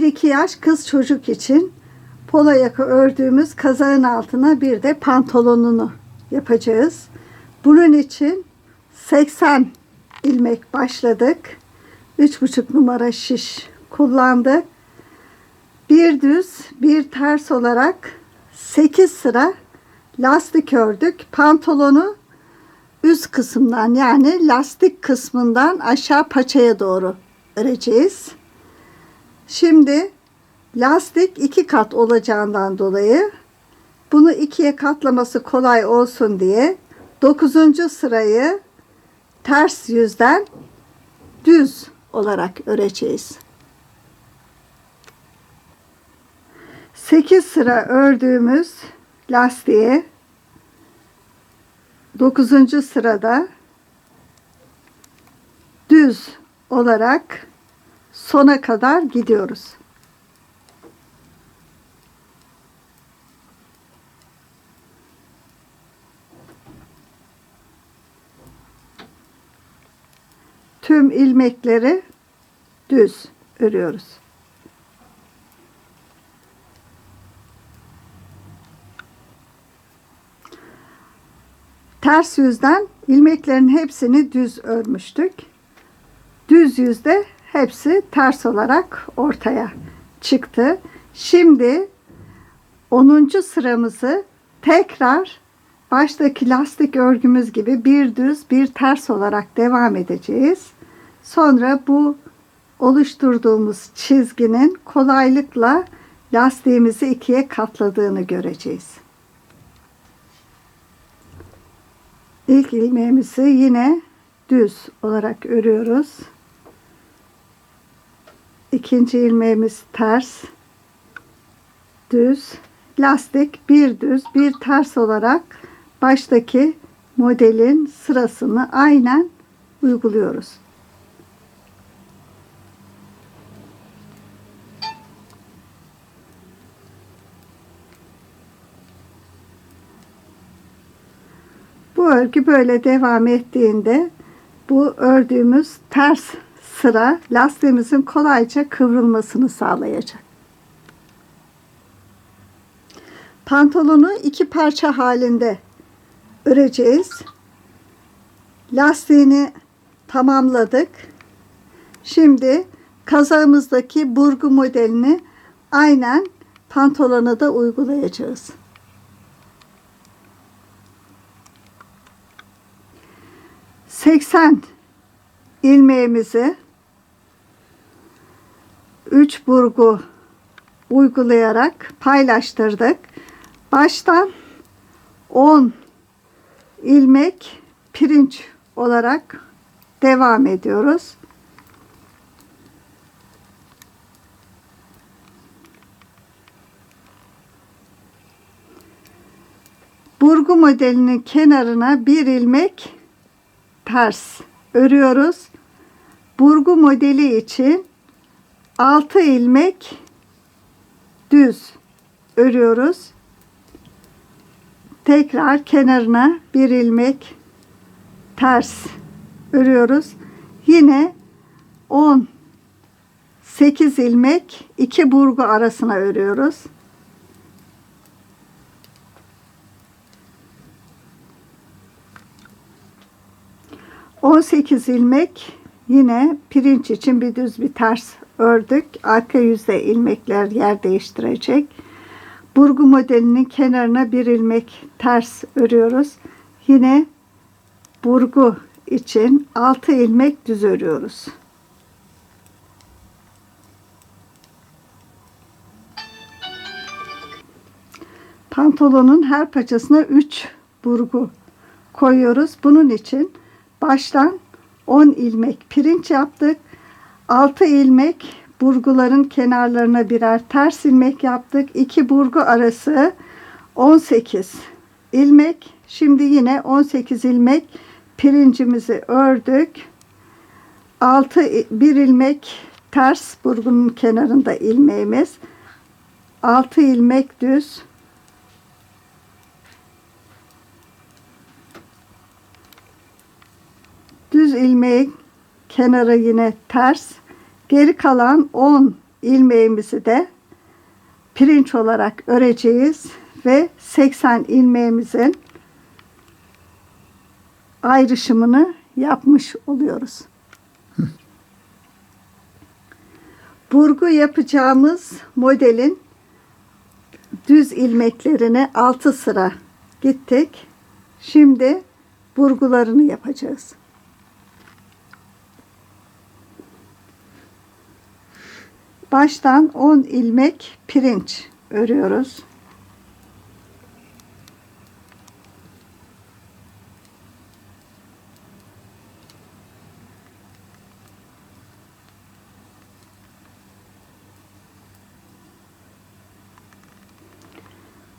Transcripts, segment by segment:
1-2 yaş kız çocuk için polo yaka ördüğümüz kazağın altına bir de pantolonunu yapacağız. Bunun için 80 ilmek başladık. 3,5 numara şiş kullandık. Bir düz, bir ters olarak 8 sıra lastik ördük. Pantolonu üst kısımdan yani lastik kısmından aşağı paçaya doğru öreceğiz. Şimdi lastik iki kat olacağından dolayı bunu ikiye katlaması kolay olsun diye 9. sırayı ters yüzden düz olarak öreceğiz. 8 sıra ördüğümüz lastiğe 9. sırada düz olarak sona kadar gidiyoruz. Tüm ilmekleri düz örüyoruz. Ters yüzden ilmeklerin hepsini düz örmüştük. Düz yüzde hepsi ters olarak ortaya çıktı. Şimdi 10. sıramızı tekrar baştaki lastik örgümüz gibi bir düz bir ters olarak devam edeceğiz. Sonra bu oluşturduğumuz çizginin kolaylıkla lastiğimizi ikiye katladığını göreceğiz. İlk ilmeğimizi yine düz olarak örüyoruz. İkinci ilmeğimiz ters, düz, lastik bir düz bir ters olarak baştaki modelin sırasını aynen uyguluyoruz. Bu örgü böyle devam ettiğinde bu ördüğümüz ters sıra lastiğimizin kolayca kıvrılmasını sağlayacak. Pantolonu iki parça halinde öreceğiz. Lastiğini tamamladık. Şimdi kazağımızdaki burgu modelini aynen pantolona da uygulayacağız. Seksen ilmeğimizi 3 burgu uygulayarak paylaştırdık. Baştan 10 ilmek pirinç olarak devam ediyoruz. Burgu modelinin kenarına bir ilmek ters örüyoruz. Burgu modeli için 6 ilmek düz örüyoruz. Tekrar kenarına bir ilmek ters örüyoruz. Yine 10 8 ilmek iki burgu arasına örüyoruz. On sekiz ilmek yine pirinç için bir düz bir ters ördük. Arka yüzde ilmekler yer değiştirecek. Burgu modelinin kenarına bir ilmek ters örüyoruz. Yine burgu için 6 ilmek düz örüyoruz. Pantolonun her paçasına 3 burgu koyuyoruz. Bunun için baştan 10 ilmek pirinç yaptık. 6 ilmek burguların kenarlarına birer ters ilmek yaptık. 2 burgu arası 18 ilmek. Şimdi yine 18 ilmek pirincimizi ördük. 6 bir ilmek ters burgunun kenarında ilmeğimiz. 6 ilmek düz. Düz ilmeği kenarı yine ters. Geri kalan 10 ilmeğimizi de pirinç olarak öreceğiz ve 80 ilmeğimizin ayrışımını yapmış oluyoruz. Burgu yapacağımız modelin düz ilmeklerine 6 sıra gittik. Şimdi burgularını yapacağız. Baştan 10 ilmek pirinç örüyoruz.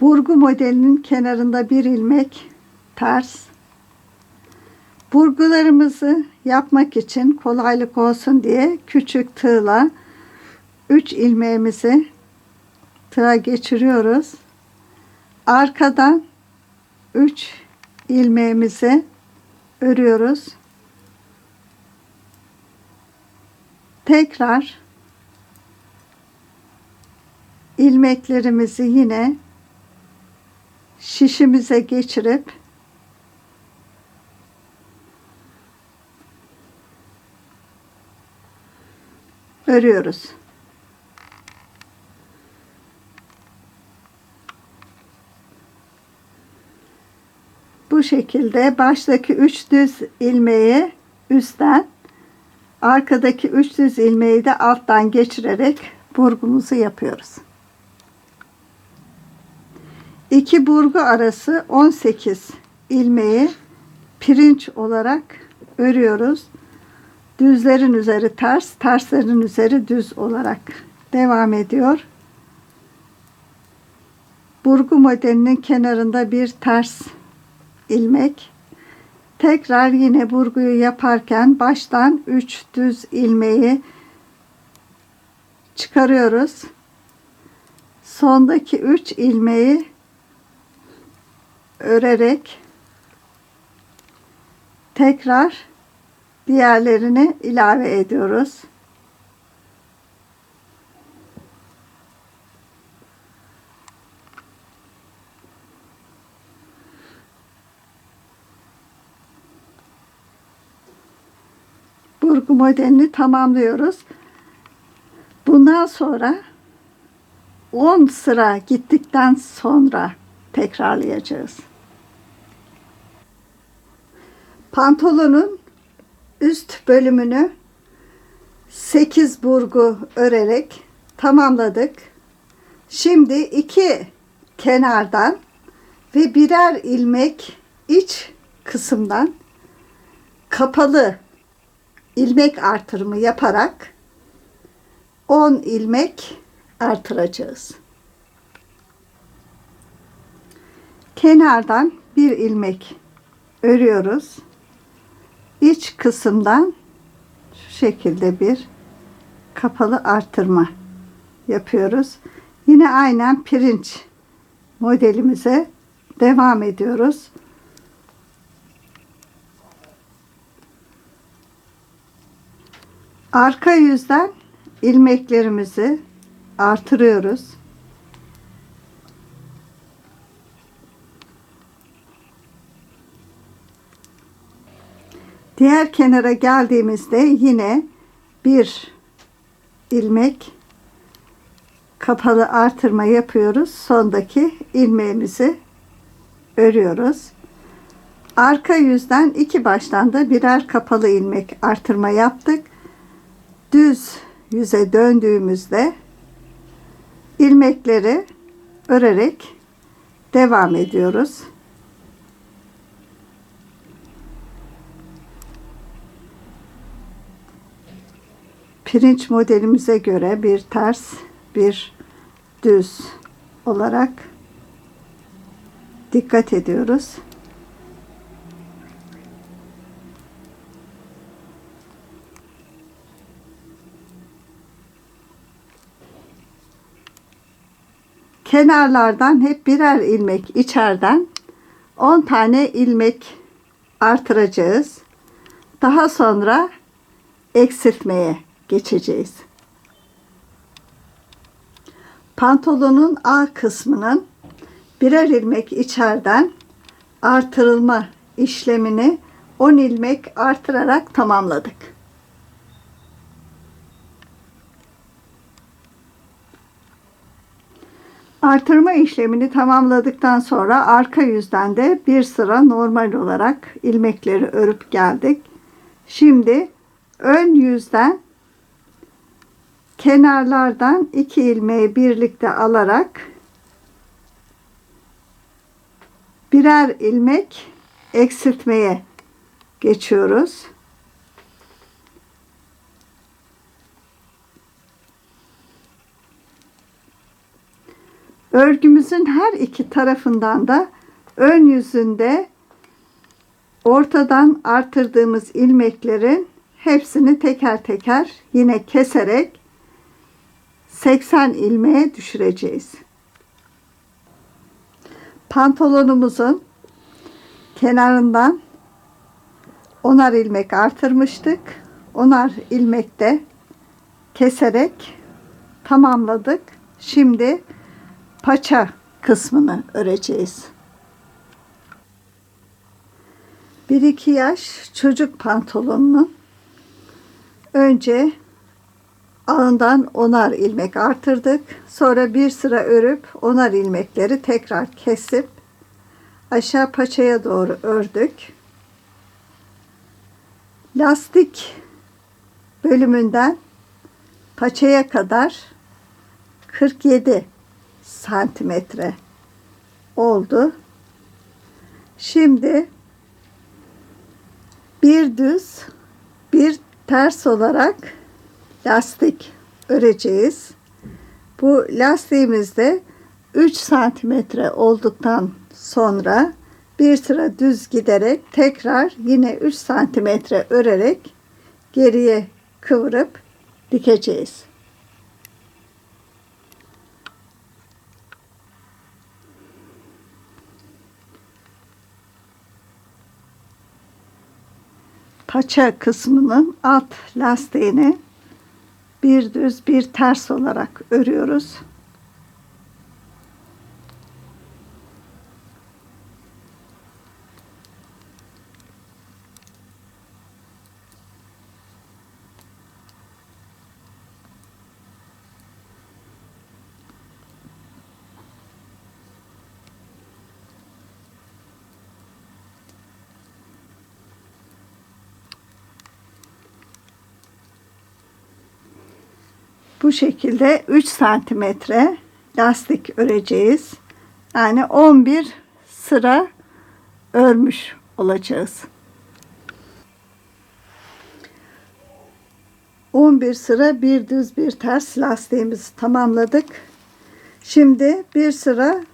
Burgu modelinin kenarında bir ilmek ters. Burgularımızı yapmak için kolaylık olsun diye küçük tığla 3 ilmeğimizi tığa geçiriyoruz. Arkadan 3 ilmeğimizi örüyoruz. Tekrar ilmeklerimizi yine şişimize geçirip örüyoruz. Şekilde baştaki üç düz ilmeği üstten arkadaki üç düz ilmeği de alttan geçirerek burgumuzu yapıyoruz. İki burgu arası 18 ilmeği pirinç olarak örüyoruz. Düzlerin üzeri ters, terslerin üzeri düz olarak devam ediyor. Burgu modelinin kenarında bir ters ilmek. Tekrar yine burguyu yaparken baştan 3 düz ilmeği çıkarıyoruz. Sondaki 3 ilmeği örerek tekrar diğerlerini ilave ediyoruz. Burgu modelini tamamlıyoruz. Bundan sonra 10 sıra gittikten sonra tekrarlayacağız. Pantolonun üst bölümünü 8 burgu örerek tamamladık. Şimdi iki kenardan ve birer ilmek iç kısımdan kapalı ilmek artırımı yaparak 10 ilmek artıracağız. Kenardan bir ilmek örüyoruz. İç kısımdan şu şekilde bir kapalı artırma yapıyoruz. Yine aynen pirinç modelimize devam ediyoruz. Arka yüzden ilmeklerimizi artırıyoruz. Diğer kenara geldiğimizde yine bir ilmek kapalı artırma yapıyoruz. Sondaki ilmeğimizi örüyoruz. Arka yüzden iki baştan da birer kapalı ilmek artırma yaptık. Düz yüze döndüğümüzde ilmekleri örerek devam ediyoruz. pirinç modelimize göre bir ters, bir düz olarak dikkat ediyoruz. Kenarlardan hep birer ilmek içeriden 10 tane ilmek artıracağız. Daha sonra eksiltmeye geçeceğiz. Pantolonun A kısmının birer ilmek içeriden artırılma işlemini 10 ilmek artırarak tamamladık. Artırma işlemini tamamladıktan sonra arka yüzden de bir sıra normal olarak ilmekleri örüp geldik. Şimdi ön yüzden kenarlardan iki ilmeği birlikte alarak birer ilmek eksiltmeye geçiyoruz. Örgümüzün her iki tarafından da ön yüzünde ortadan artırdığımız ilmeklerin hepsini teker teker yine keserek 80 ilmeğe düşüreceğiz. Pantolonumuzun kenarından onar ilmek artırmıştık. Onar ilmekte keserek tamamladık. Şimdi paça kısmını öreceğiz. 1-2 yaş çocuk pantolonunun önce ağından onar ilmek artırdık. Sonra bir sıra örüp onar ilmekleri tekrar kesip aşağı paçaya doğru ördük. Lastik bölümünden paçaya kadar 47 santimetre oldu. Şimdi bir düz bir ters olarak lastik öreceğiz. Bu lastiğimizde 3 santimetre olduktan sonra bir sıra düz giderek tekrar yine 3 santimetre örerek geriye kıvırıp dikeceğiz. Paça kısmının alt lastiğini bir düz bir ters olarak örüyoruz. Bu şekilde 3 santimetre lastik öreceğiz. Yani 11 sıra örmüş olacağız. 11 sıra bir düz bir ters lastiğimizi tamamladık. Şimdi bir sıra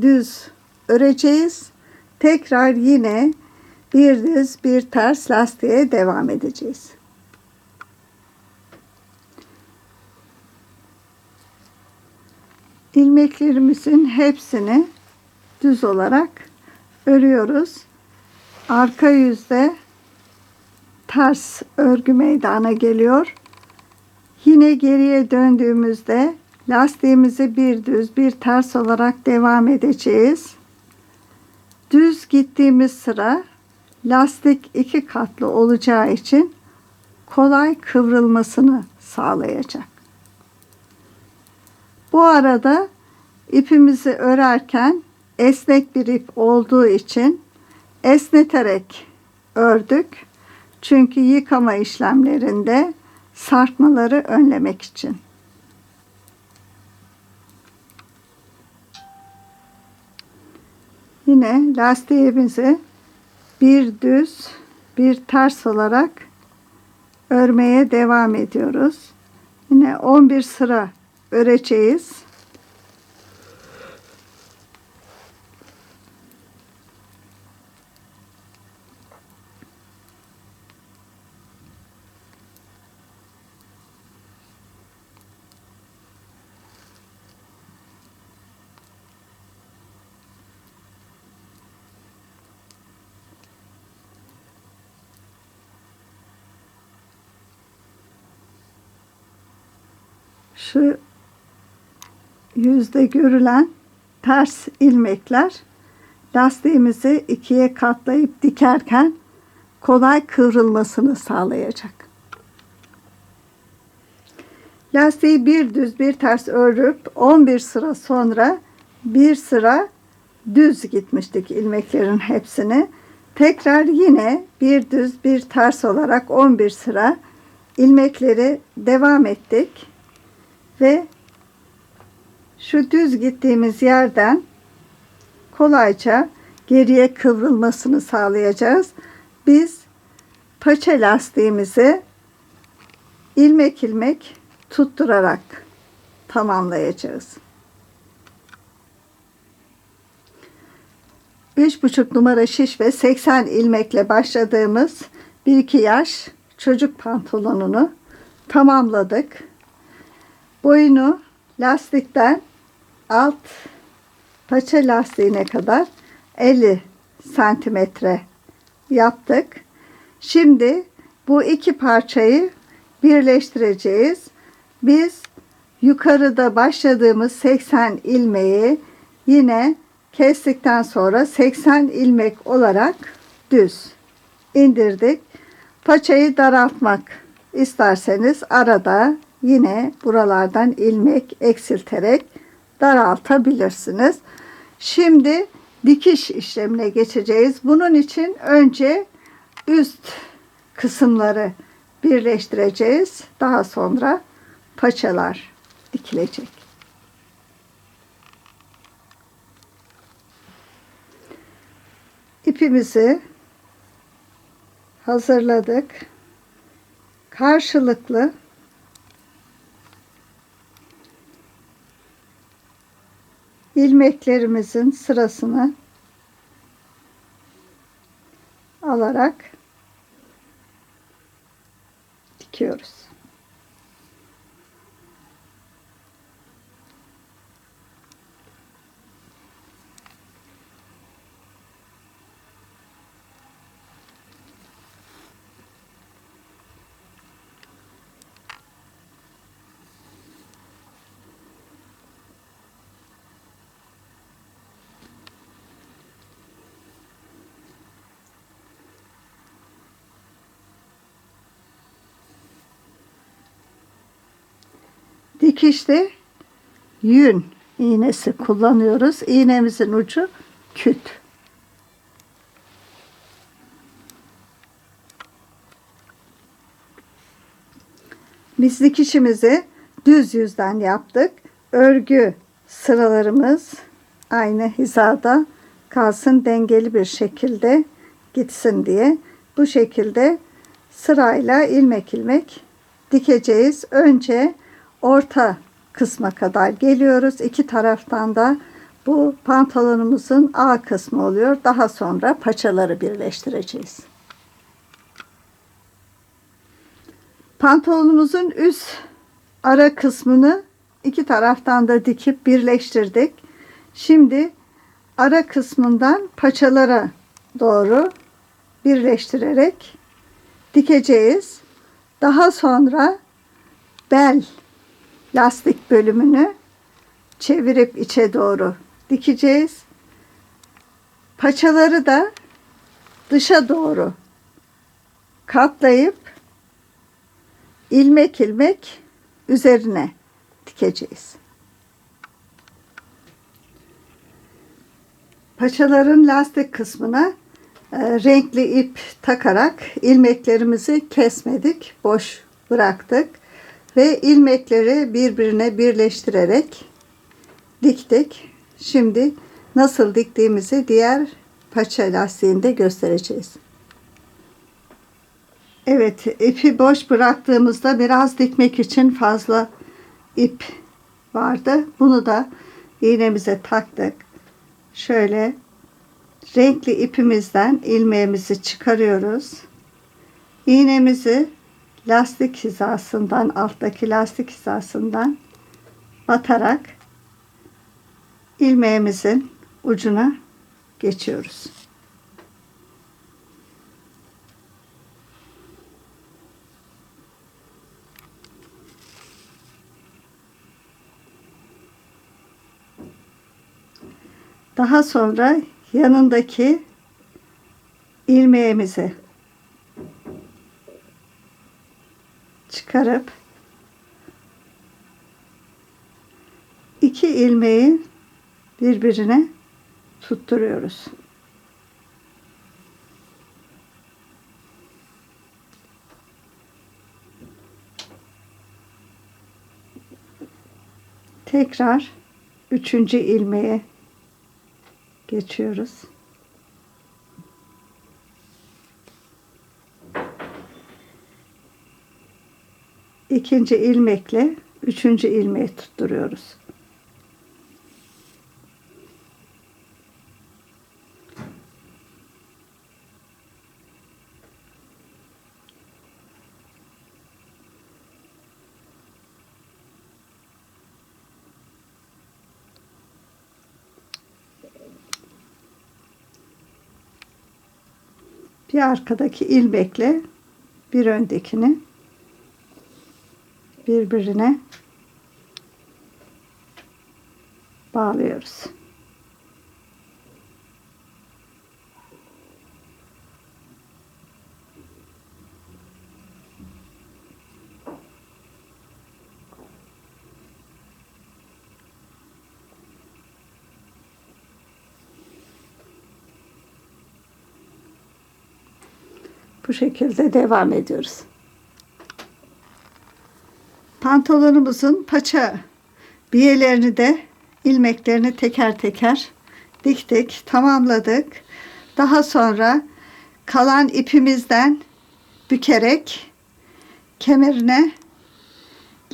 düz öreceğiz. Tekrar yine bir düz bir ters lastiğe devam edeceğiz. İlmeklerimizin hepsini düz olarak örüyoruz. Arka yüzde ters örgü meydana geliyor. Yine geriye döndüğümüzde lastiğimizi bir düz bir ters olarak devam edeceğiz. Düz gittiğimiz sıra lastik iki katlı olacağı için kolay kıvrılmasını sağlayacak. Bu arada ipimizi örerken esnek bir ip olduğu için esneterek ördük. Çünkü yıkama işlemlerinde sarkmaları önlemek için. Yine lastiğimizi bir düz bir ters olarak örmeye devam ediyoruz. Yine 11 sıra öreceğiz. Şu yüzde görülen ters ilmekler lastiğimizi ikiye katlayıp dikerken kolay kıvrılmasını sağlayacak. Lastiği bir düz bir ters örüp 11 sıra sonra bir sıra düz gitmiştik ilmeklerin hepsini. Tekrar yine bir düz bir ters olarak 11 sıra ilmekleri devam ettik ve şu düz gittiğimiz yerden kolayca geriye kıvrılmasını sağlayacağız. Biz paça lastiğimizi ilmek ilmek tutturarak tamamlayacağız. 3,5 numara şiş ve 80 ilmekle başladığımız 1-2 yaş çocuk pantolonunu tamamladık. Boyunu lastikten alt paça lastiğine kadar 50 santimetre yaptık. Şimdi bu iki parçayı birleştireceğiz. Biz yukarıda başladığımız 80 ilmeği yine kestikten sonra 80 ilmek olarak düz indirdik. Paçayı daraltmak isterseniz arada yine buralardan ilmek eksilterek daraltabilirsiniz. Şimdi dikiş işlemine geçeceğiz. Bunun için önce üst kısımları birleştireceğiz. Daha sonra paçalar dikilecek. İpimizi hazırladık. Karşılıklı ilmeklerimizin sırasını alarak dikiyoruz. Dikişte yün iğnesi kullanıyoruz. İğnemizin ucu küt. Biz dikişimizi düz yüzden yaptık. Örgü sıralarımız aynı hizada kalsın dengeli bir şekilde gitsin diye bu şekilde sırayla ilmek ilmek dikeceğiz. Önce orta kısma kadar geliyoruz. İki taraftan da bu pantolonumuzun A kısmı oluyor. Daha sonra paçaları birleştireceğiz. Pantolonumuzun üst ara kısmını iki taraftan da dikip birleştirdik. Şimdi ara kısmından paçalara doğru birleştirerek dikeceğiz. Daha sonra bel lastik bölümünü çevirip içe doğru dikeceğiz. Paçaları da dışa doğru katlayıp ilmek ilmek üzerine dikeceğiz. Paçaların lastik kısmına e, renkli ip takarak ilmeklerimizi kesmedik, boş bıraktık ve ilmekleri birbirine birleştirerek diktik. Şimdi nasıl diktiğimizi diğer paça lastiğinde göstereceğiz. Evet, ipi boş bıraktığımızda biraz dikmek için fazla ip vardı. Bunu da iğnemize taktık. Şöyle renkli ipimizden ilmeğimizi çıkarıyoruz. İğnemizi lastik hizasından alttaki lastik hizasından batarak ilmeğimizin ucuna geçiyoruz. Daha sonra yanındaki ilmeğimizi çıkarıp iki ilmeği birbirine tutturuyoruz. Tekrar üçüncü ilmeğe geçiyoruz. İkinci ilmekle üçüncü ilmeği tutturuyoruz. bir arkadaki ilmekle bir öndekini birbirine bağlıyoruz. Bu şekilde devam ediyoruz. Pantolonumuzun paça biyelerini de ilmeklerini teker teker diktik, tamamladık. Daha sonra kalan ipimizden bükerek kemerine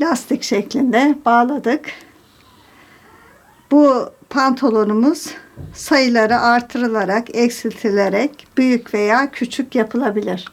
lastik şeklinde bağladık. Bu pantolonumuz sayıları artırılarak, eksiltilerek büyük veya küçük yapılabilir.